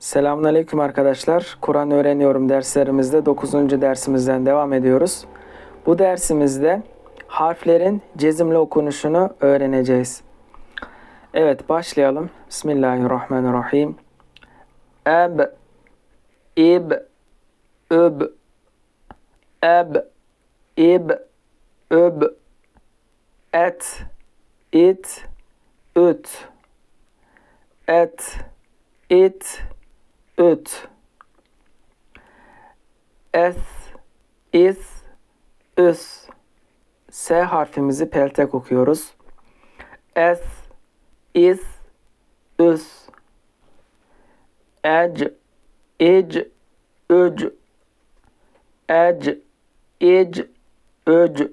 Selamünaleyküm arkadaşlar. Kur'an öğreniyorum derslerimizde 9. dersimizden devam ediyoruz. Bu dersimizde harflerin cezimli okunuşunu öğreneceğiz. Evet başlayalım. Bismillahirrahmanirrahim. Eb, ib, üb, eb, ib, üb, et, it, üt, et, it, es, is, üs. S harfimizi peltek okuyoruz. Es, is, üs. Ec, ic, üc. Ec, ic, üc.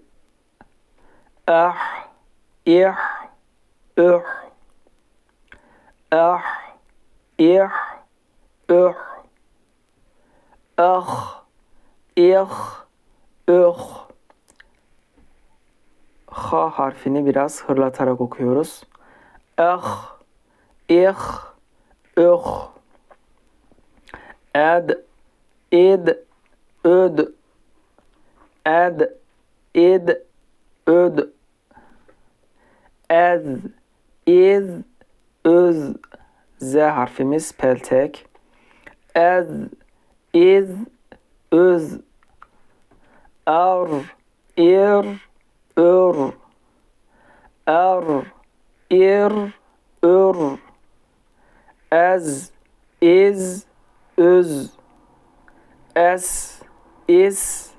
Ah, ih, üh. Ah, ih, üh. Ah, ih, üh. H harfini biraz hırlatarak okuyoruz. Ah, ih, üh. Ed, id, üd. Ed, id, üd. Ez, iz, üz. Z harfimiz peltek. Ez, iz, üz. Ar, ir, ür. Er, ir, ür. Ez, iz, üz. Es, is,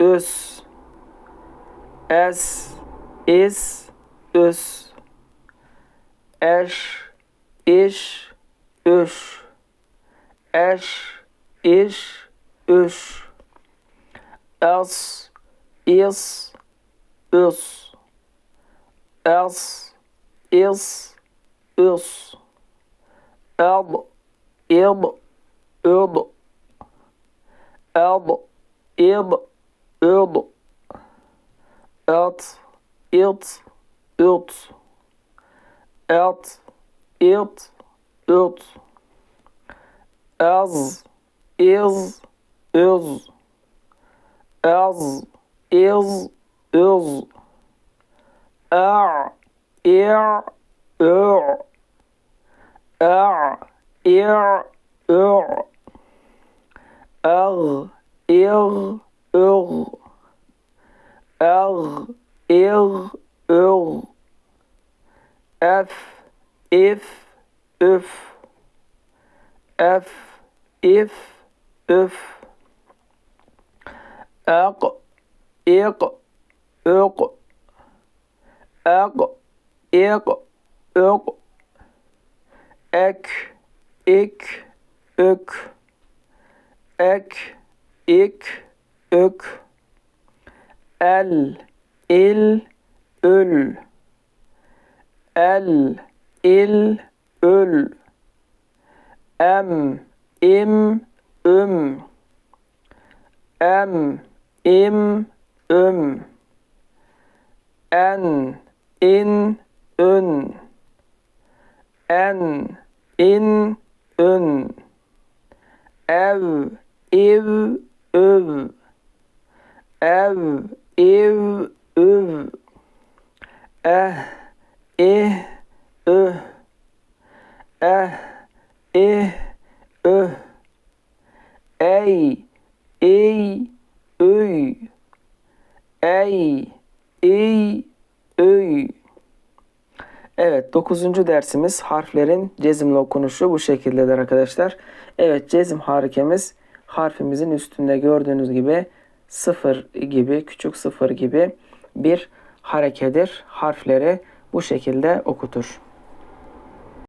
üs. Es, is, üs. Eş, iş, üş. Eş, iş, üş. Es, is, üs. Es, is, üs. Eb, ib, üb. Eb, ib, üb. Et, it, üt. Et, it, üt. Ez, iz, üz. Ez, iz, üz. Er, ir, ür. Er, ir, ür. Er, ir, ür. Er, ir, ür. F, if, üf. F, if, üf. Ek, ik, ök. Ek, ik, ök. Ek, ik, ök. Ek, ik, ök. El, il, ül. El, il, ül. Em, im, üm. Em, im, üm. En, in, ün. En, in, ün. Ev, iv, üv. Ev, iv, üv. Eh, ih, Ey, iy, üy. Ey, iy, üy. Evet, dokuzuncu dersimiz harflerin cezimli okunuşu bu şekildedir arkadaşlar. Evet, cezim harekemiz harfimizin üstünde gördüğünüz gibi sıfır gibi, küçük sıfır gibi bir harekedir. Harfleri bu şekilde okutur.